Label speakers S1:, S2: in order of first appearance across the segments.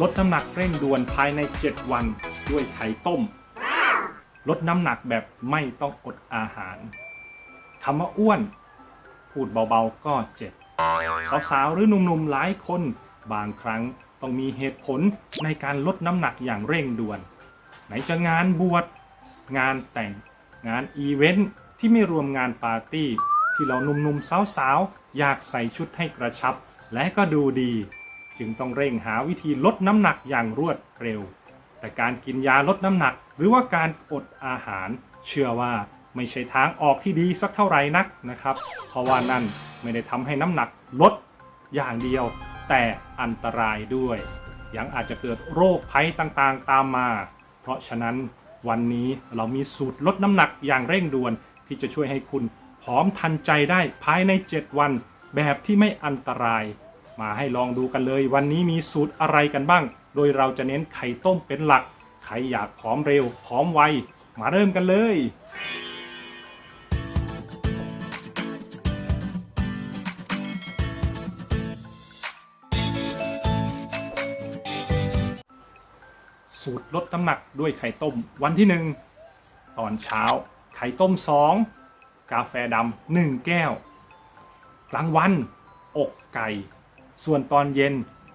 S1: ลดน้ำหนักเร่งด่วนภายใน 7 วันด้วยไข่ต้ม ลดน้ำหนักแบบไม่ต้องอดอาหารคำว่าอ้วน พูดเบาๆก็เจ็บ สาวๆ หรือหนุ่มๆ หลายคน บางครั้งต้องมีเหตุผลในการลดน้ำหนักอย่างเร่งด่วน ไหนจะงานบวชงานแต่งงานอีเวนท์ที่ไม่รวมงานปาร์ตี้ ที่เราหนุ่มๆ สาวๆ อยากใส่ชุดให้กระชับ และก็ดูดี จึงต้องเร่งหาวิธีลดน้ำหนักอย่างรวดเร็ว แต่การกินยาลดน้ำหนัก หรือว่าการอดอาหาร เชื่อว่าไม่ใช่ทางออกที่ดีสักเท่าไหร่นักนะครับ เพราะว่านั่นไม่ได้ทำให้น้ำหนักลดอย่างเดียว แต่อันตรายด้วย ยังอาจจะเกิดโรคภัยต่างๆตามมา เพราะฉะนั้นวันนี้เรามีสูตรลดน้ำหนักอย่างเร่งด่วน ที่จะช่วยให้คุณผอมทันใจได้ภายใน 7 วัน แบบที่ไม่อันตราย มาให้ลองดูกันเลย วันนี้มีสูตรอะไรกันบ้าง โดยเราจะเน้นไข่ต้มเป็นหลัก ใครอยากผอมเร็วผอมไว มาเริ่มกันเลยสูตรลดน้ำหนักด้วยไข่ต้มวันที่ 1 ตอนเช้า ไข่ต้ม 2 กาแฟดำหนึ่งแก้ว กลางวัน อกไก่ ส่วนตอนเย็น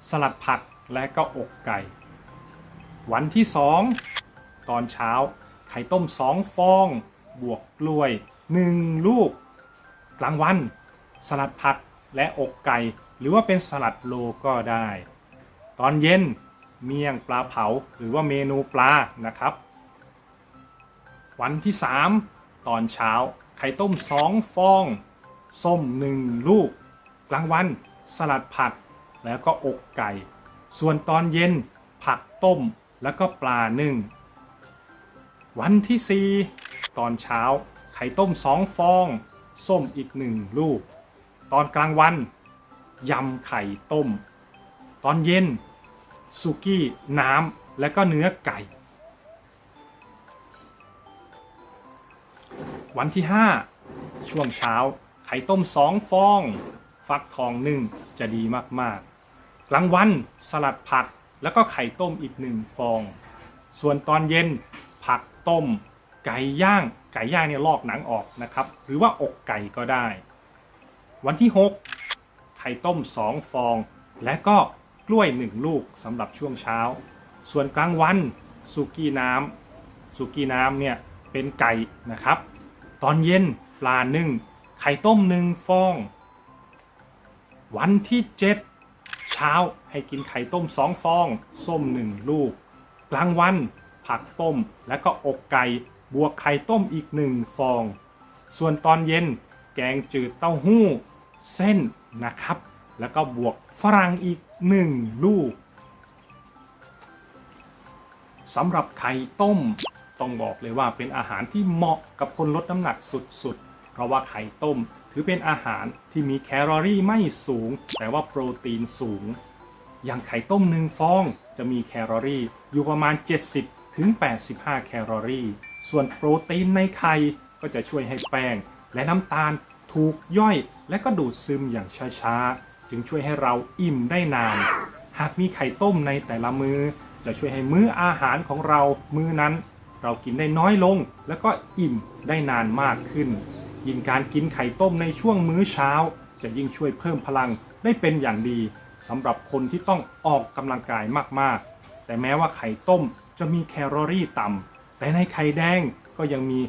S1: สลัดผักและก็อกไก่ วันที่ 2 ตอนเช้า ไข่ต้ม 2 ฟอง บวกกล้วย 1 ลูก กลางวัน สลัดผักและอกไก่ หรือว่าเป็นสลัดโลก็ได้ ตอนเย็นเมี่ยงปลาเผาหรือว่าเมนูปลานะครับ วันที่ 3 ตอนเช้า ไข่ต้ม 2 ฟอง ส้ม 1 ลูก กลางวัน สลัดผัก แล้วก็อกไก่ ส่วนตอนเย็นผักต้มแล้วก็ปลานึ่ง วันที่ 4 ตอนเช้า ไข่ต้ม2ฟอง ส้มอีก1ลูก ตอนกลางวัน ยำไข่ต้ม ตอนเย็นสุกี้น้ำและก็เนื้อไก่ วันที่ 5 ช่วงเช้า ไข่ต้ม2ฟอง ฟักทองหนึ่งจะดีมากๆ กลางวันสลัดผักแล้วก็ไข่ต้มอีกหนึ่งฟอง ส่วนตอนเย็นผักต้ม ไก่ย่าง ไก่ย่างเนี่ยลอกหนังออกนะครับ หรือว่าอกไก่ก็ได้ วันที่ 6 ไข่ต้ม 2 ฟอง และก็กล้วย 1 ลูกสำหรับช่วงเช้า ส่วนกลางวันสุกี้น้ำสุกี้น้ำเนี่ยเป็นไก่นะครับ ตอนเย็นปลานึ่งไข่ต้มหนึ่งฟอง วันที่ 7 เช้าให้กินไข่ต้ม 2 ฟอง ส้ม 1 ลูก กลางวัน ผักต้มและก็อกไก่บวกไข่ต้มอีก 1 ฟอง ส่วนตอนเย็นแกงจืดเต้าหู้ เส้นนะครับ แล้วก็บวกฝรั่งอีก 1 ลูกสำหรับไข่ต้มต้องบอกเลยว่าเป็นอาหารที่เหมาะกับคนลดน้ำหนักสุดๆ เพราะว่าไข่ต้ม ถือเป็นอาหารที่มีแคลอรี่ไม่สูง แต่ว่าโปรตีนสูง อย่างไข่ต้มหนึ่งฟองจะมีแคลอรี่อยู่ประมาณ 70ถึง85 แคลอรี่ ส่วนโปรตีนในไข่ก็จะช่วยให้แป้ง และน้ำตาลถูกย่อย และก็ดูดซึมอย่างช้าๆ จึงช่วยให้เราอิ่มได้นาน หากมีไข่ต้มในแต่ละมือจะช่วยให้มื้ออาหารของเรามื้อนั้น เรากินได้น้อยลง แล้วก็อิ่มได้นานมากขึ้น ยิ่งการกินไข่ต้มในช่วงมื้อเช้า จะยิ่งช่วยเพิ่มพลังได้เป็นอย่างดีสำหรับคนที่ต้องออกกำลังกายมากๆ แต่แม้ว่าไข่ต้มจะมีแคลอรี่ต่ำแต่ในไข่แดงก็ยังมี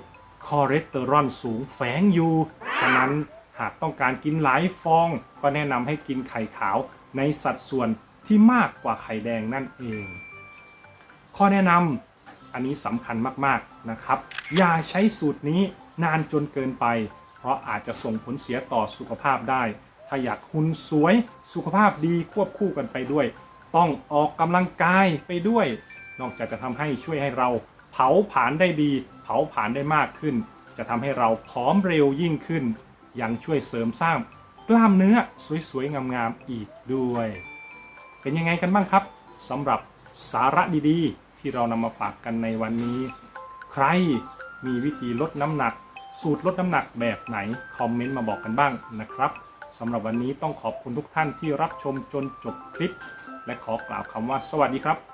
S1: คอเลสเตอรอลสูงแฝงอยู่ ฉะนั้นหากต้องการกินหลายฟอง ก็แนะนำให้กินไข่ขาวในสัดส่วนที่มากกว่าไข่แดงนั่นเอง ข้อแนะนำอันนี้สำคัญมากๆนะครับ อย่าใช้สูตรนี้ นานจนเกินไป เพราะอาจจะส่งผลเสียต่อสุขภาพได้ ถ้าอยากหุ่นสวยสุขภาพดีควบคู่กันไปด้วย ต้องออกกำลังกายไปด้วย นอกจากจะทำให้ช่วยให้เรา เผาผลาญได้ดี เผาผลาญได้มากขึ้น จะทำให้เราผอมเร็วยิ่งขึ้น ยังช่วยเสริมสร้างกล้ามเนื้อสวยๆงามๆอีกด้วย เป็นยังไงกันบ้างครับสำหรับสาระดีๆ ที่เรานำมาฝากกันในวันนี้ ใครมีวิธีลดน้ำหนัก สูตรลดน้ำหนักแบบไหน คอมเมนต์มาบอกกันบ้างนะครับสำหรับวันนี้ต้องขอบคุณทุกท่านที่รับชมจนจบคลิป และขอกล่าวคำว่าสวัสดีครับ